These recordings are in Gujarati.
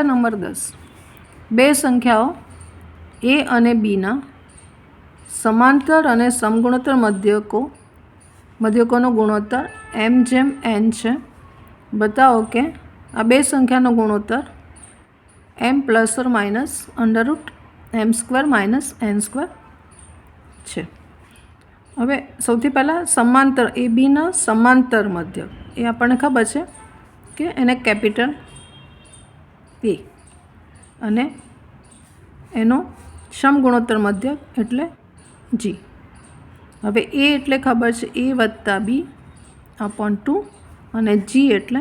નંબર દસ. બે સંખ્યાઓ એ અને બીના સમાંતર અને સમગુણોત્તર મધ્યકો, મધ્યકોનો ગુણોત્તર એમ જેમ એન છે. બતાવો કે આ બે સંખ્યાનો ગુણોત્તર M plus or minus under root M square minus N square છે. હવે સૌથી પહેલાં સમાંતર એ બીના સમાંતર મધ્યક. એ આપણને ખબર છે કે એને કેપિટલ એ અને એનો સમગુણોત્તર મધ્યક એટલે જી હવે એ એટલે ખબર છે એ વત્તા બી અપોન ટુ અને જી એટલે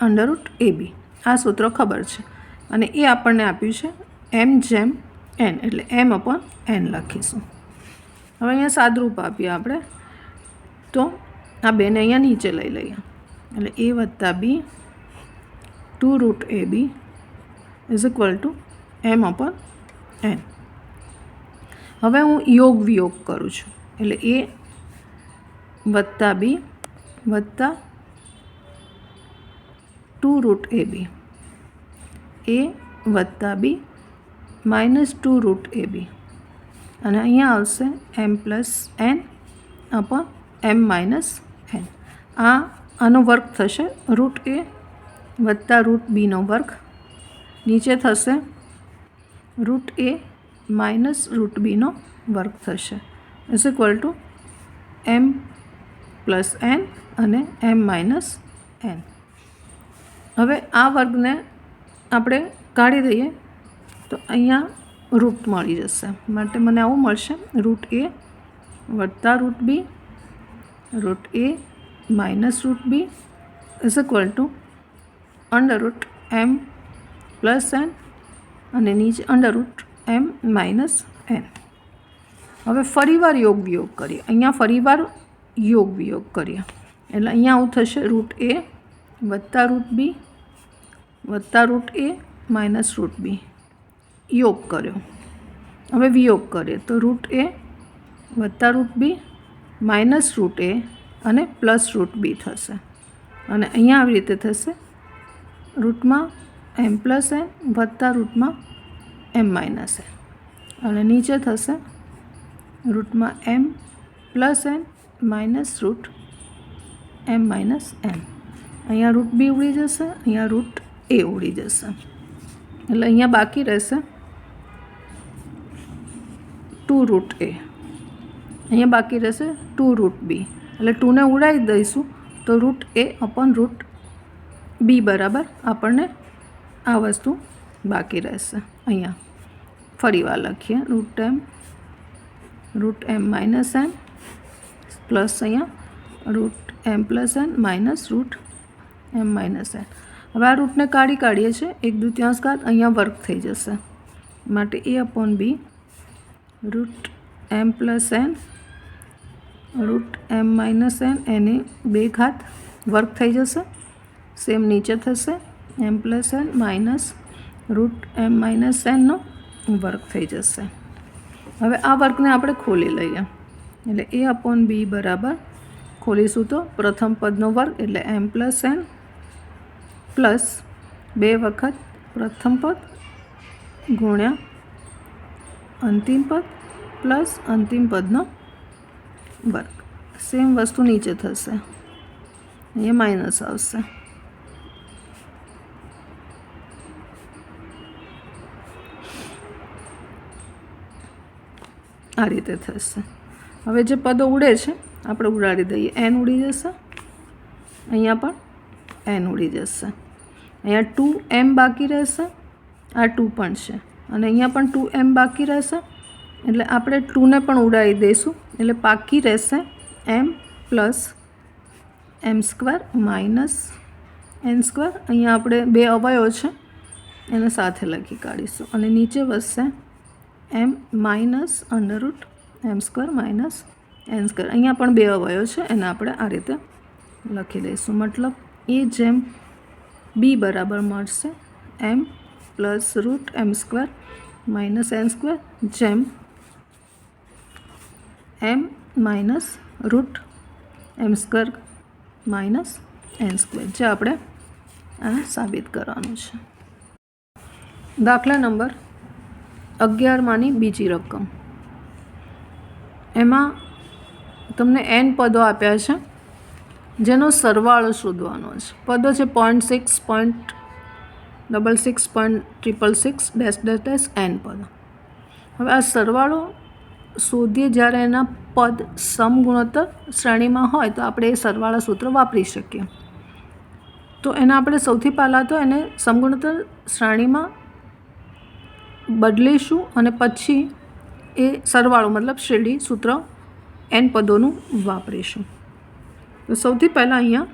અંડરરૂટ એ બી આ સૂત્ર ખબર છે. અને એ આપણને આપ્યું છે એમ જેમ એન એટલે એમ અપોન એન લખીશું. હવે અહીંયા સાદરૂપ આપીએ આપણે. તો આ બેને અહીંયા નીચે લઈ લઈએ. એટલે એ વત્તા B two root A B is equal to M upon N હવે હું યોગ વિયોગ કરું છું. એટલે એ વત્તા બી વત્તા two root A B. A વત્તા B minus two root A B. અને અહીંયા આવશે M plus N upon M minus N આ, આનો વર્ક થશે રૂટ એ વત્તા રૂટ બીનો વર્ક નીચે થશે. રૂટ એ માઇનસ રૂટ બીનો વર્ગ થશે. Is equal to M plus N અને એમ માઇનસ એન હવે આ વર્ગને આપણે કાઢી દઈએ તો અહીંયા રૂટ મળી જશે. માટે મને આવું મળશે. રૂટ એ વત્તા root B, root A minus root B is equal to under root M plus N અને નીચે under root M minus N. હવે ફરીવાર યોગ વિયોગ કરીએ. અહીંયા ફરીવાર યોગ વિયોગ કરીએ. એટલે અહીંયા આવું થશે રૂટ એ વત્તા રૂટ બી વત્તા root A minus root B. યોગ કર્યો. હવે વિયોગ કરીએ. તો રૂટ એ વત્તા root B minus root A અને પ્લસ રૂટ બી થશે. અને અહીંયા આવી રીતે થશે. રૂટમાં એમ પ્લસ એન વત્તા રૂટમાં એમ માઇનસ એન અને નીચે થશે રૂટમાં M plus N minus root M minus N અહીંયા રૂટ બી ઉડી જશે, અહીંયા રૂટ એ ઉડી જશે. એટલે અહીંયા બાકી રહેશે ટુ રૂટ એ. અહીંયા બાકી રહેશે ટુ રૂટ બી. એટલે ટુને ઉડાવી દઈશું તો root A upon root B બરાબર આપણને આ વસ્તુ બાકી રહેશે. અહીંયા ફરી વાર લખીએ. Root M root M minus N plus અહીંયા root M plus N minus root M minus N હવે આ રૂટને કાઢી કાઢીએ છીએ. એક દૃત્યાંશ ઘાત અહીંયા વર્ક થઈ જશે. માટે A upon B root M plus N root M minus N એની બે ઘાત વર્ક થઈ જશે. સેમ નીચે થશે. M plus N minus root M minus એનનો વર્ક થઈ જશે. હવે આ વર્કને આપણે ખોલી લઈએ. એટલે એ અપોન બી બરાબર ખોલીશું તો પ્રથમ પદનો વર્ગ એટલે એમ પ્લસ એન પ્લસ બે વખત પ્રથમ પદ ગુણ્યા અંતિમ પદ પ્લસ અંતિમ પદનો વર્ગ. સેમ વસ્તુ નીચે થશે. અહીંયા માઇનસ આવશે. આ રીતે થશે. હવે જે પદો ઉડે છે, આપણે ઉડાડી દઈએ. એન ઉડી જશે. અહીંયા પણ એન ઉડી જશે. અહીંયા ટુ એમ બાકી રહેશે. આ ટુ પણ છે. અને અહીંયા પણ ટુ એમ બાકી રહેશે. એટલે આપણે ટુને પણ ઉડાવી દઈશું. એટલે બાકી રહેશે M plus M square minus N square અહીંયા આપણે બે અવયવો છે. એને સાથે લખી કાઢીશું. અને નીચે વધશે M minus under root M square minus N square. અહીંયા પણ બે અવયવ છે, એને આપણે આ રીતે લખી દઈશું. મતલબ એ જેમ બી બરાબર મળશે, M plus root M square minus N square, જેમ M minus root M square minus N square, જે આપણે આ સાબિત કરવાનું છે. દાખલા નંબર અગિયારમાંની બીજી રકમ. એમાં તમને એન પદો આપ્યા છે, જેનો સરવાળો શોધવાનો છે. પદો છે point six point double six point triple six dash dash dash N પદ. હવે આ સરવાળો શોધીએ જ્યારે એના પદ સમગુણોત્તર શ્રેણીમાં હોય, તો આપણે એ સરવાળા સૂત્ર વાપરી શકીએ. તો એને આપણે સૌથી પહેલાં તો એને સમગુણોત્તર શ્રેણીમાં બદલીશું અને પછી એ સરવાળો, મતલબ શ્રેણી સૂત્ર એન પદોનું વાપરીશું. તો સૌથી પહેલાં અહીંયા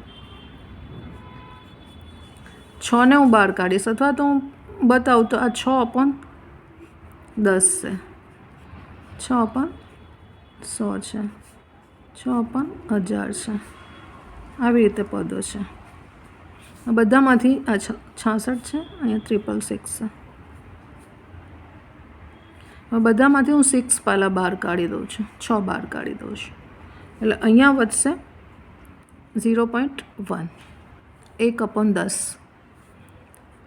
છને હું બહાર કાઢીશ. અથવા તો હું બતાવું તો આ છ અપન દસ છે. છ અપન સો છે. છ અપન હજાર છે. આવી રીતે પદો છે. આ બધામાંથી આ છાસઠ છે, અહીંયા ત્રિપલ સિક્સ છે. બધામાંથી હું સિક્સ પહેલાં બહાર કાઢી દઉં છું. છ બહાર કાઢી દઉં છું. એટલે અહીંયા વધશે ઝીરો પોઈન્ટ વન એક અપન દસ.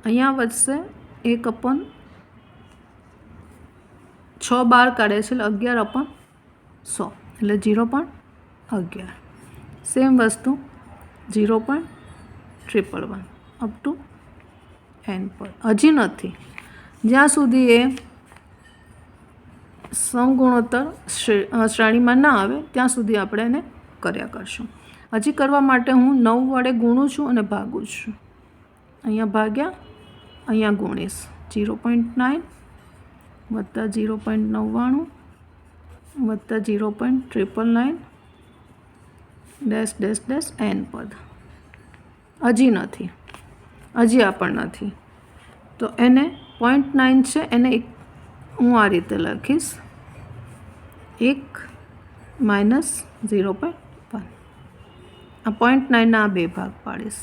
અહીંયા વધશે એક અપન છ બાર કાઢે છે એટલે અગિયાર અપન સો. એટલે ઝીરો પોઈન્ટ અગિયાર. સેમ વસ્તુ zero point triple one up to N પર હજી નથી. જ્યાં સુધી એ સમગુણોત્તર શ્રે- શ્રેણીમાં ના આવે, ત્યાં સુધી આપણે એને કર્યા કરશું. હજી કરવા માટે હું નવ વડે ગુણું છું અને ભાગું છું. અહીંયા ભાગ્યા, અહીંયા ગુણીશ. જીરો પોઈન્ટ નાઇન વત્તા જીરો પોઈન્ટ નવ્વાણું વત્તા zero point triple nine dash dash dash N પદ. હજી નથી. હજી આ પણ નથી. તો એને પોઈન્ટ નાઇન છે, એને એક હું આ રીતે લખીશ. એક માઇનસ ઝીરો પોઈન્ટ વન આ પોઈન્ટ નાઇનના આ બે ભાગ પાડીશ.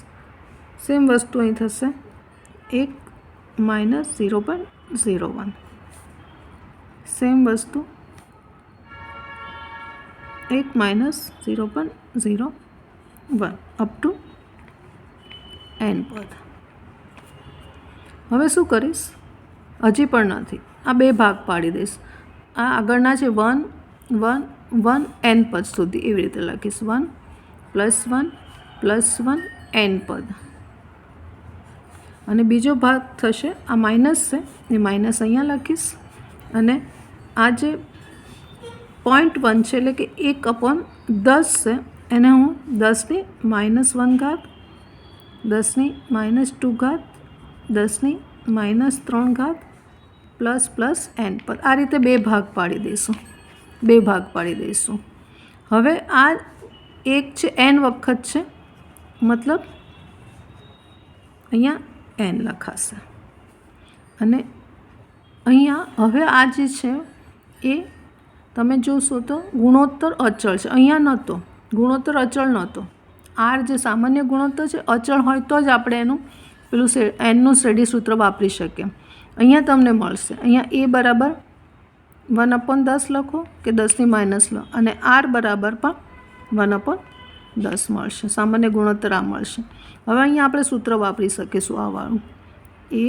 સેમ વસ્તુ અહીં થશે. એક minus zero point zero one same વસ્તુ. એક minus zero point zero one up to N પદ. હવે શું કરીશ? હજી પણ નથી. આ બે ભાગ પાડી દઈશ. આ આગળના છે વન વન વન, એન પદ સુધી એવી રીતે લખીશ. One plus one plus one N પદ. અને બીજો ભાગ થશે, આ માઇનસ છે, એ માઇનસ અહીંયા લખીશ. અને આ જે પોઈન્ટ વન છે, એટલે કે એક અપોન દસ છે, એને હું દસની માઇનસ વન ઘાત, દસની માઇનસ ટુ ઘાત, દસની માઇનસ ત્રણ ઘાત પ્લસ પ્લસ એન પર. આ રીતે બે ભાગ પાડી દઈશું. બે ભાગ પાડી દઈશું. હવે આ એક છે, એન વખત છે. મતલબ અહીંયા એન લખાશે. અને અહીંયા હવે આ જે છે એ તમે જોશો તો ગુણોત્તર અચળ છે. અહીંયા નહોતો. ગુણોત્તર અચળ નહોતો. આર જે સામાન્ય ગુણોત્તર છે, અચળ હોય તો જ આપણે એનું પેલું એનનું શ્રેડી સૂત્ર વાપરી શકીએ. અહીંયા તમને મળશે. અહીંયા એ બરાબર વન અપોન દસ લખો કે દસની માઇનસ લો. અને આર બરાબર પણ વન અપોન દસ મળશે. સામાન્ય ગુણોત્તર આ મળશે. હવે અહીંયા આપણે સૂત્ર વાપરી શકીશું આ વાળું એ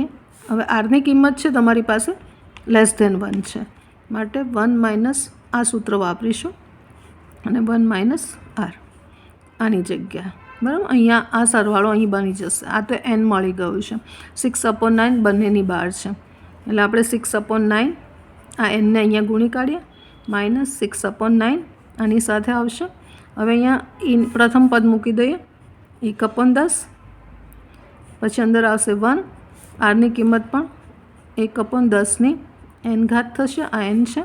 હવે આરની કિંમત છે તમારી પાસે લેસ ધેન વન છે. માટે વન માઇનસ આ સૂત્ર વાપરીશું. અને વન માઇનસ આર. આની જગ્યા બરાબર? અહીંયા આ સરવાળો અહીં બની જશે. આ તો એન મળી ગયું છે. સિક્સ અપોન નાઇન બંનેની બહાર છે. એટલે આપણે સિક્સ અપોન નાઇન આ એનને અહીંયા ગુણી કાઢીએ. માઇનસ સિક્સ અપોન નાઇન આની સાથે આવશે. હવે અહીંયા ઇન પ્રથમ પદ મૂકી દઈએ. એક અપોન દસ. પછી અંદર આવશે વન આરની કિંમત પણ એક અપોન દસની એન ઘાત થશે. આ એન છે.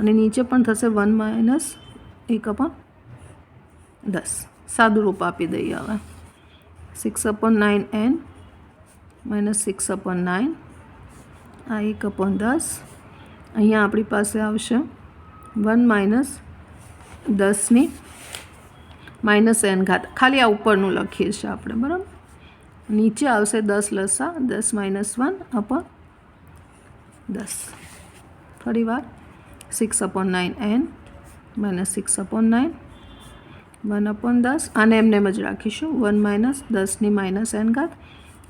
અને નીચે પણ થશે વન માઇનસ એક અપોન દસ. સાદું રૂપ આપી દઈએ હવે. Six upon nine N minus six upon nine આ એક અપોન દસ. અહીંયા આપણી પાસે આવશે વન માઇનસ દસની માઇનસ એન ઘાત. ખાલી આ ઉપરનું લખીએ છીએ આપણે, બરાબર? નીચે આવશે દસ લસા, દસ માઇનસ વન અપોન દસ. ફરી વાર. Six upon nine N minus six upon nine one upon દસ, આને એમને એમ જ રાખીશું. વન માઇનસ દસની માઇનસ એન ઘાત.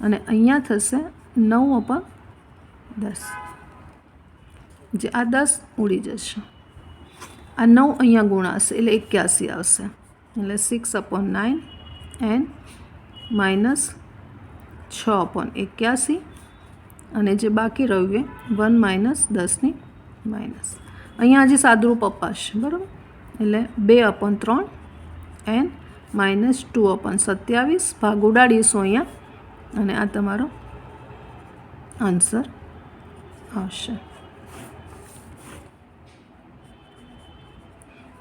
અને અહીંયા થશે નવ અપોન દસ. જે આ દસ ઉડી જશે. આ નવ અહીંયા ગુણાશે, એટલે એક્યાસી આવશે. એટલે six upon nine N minus છ અપોન એક્યાસી. અને જે બાકી રહ્યું એ વન માઇનસ દસની માઇનસ. અહીંયા હજી સાદરૂપ અપાશે, બરાબર? એટલે બે અપોન ત્રણ એન માઇનસ ટુ અપન સત્યાવીસ ભાગ ઉડાડીશું અહીંયા. અને આ તમારો આન્સર આવશે.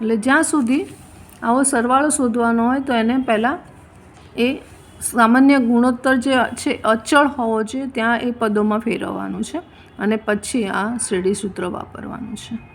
એટલે જ્યાં સુધી આવો સરવાળો શોધવાનો હોય તો એને પહેલાં એ સામાન્ય ગુણોત્તર જે છે, અચળ હોવો જોઈએ, ત્યાં એ પદોમાં ફેરવવાનું છે. અને પછી આ શ્રેણી સૂત્ર વાપરવાનું છે.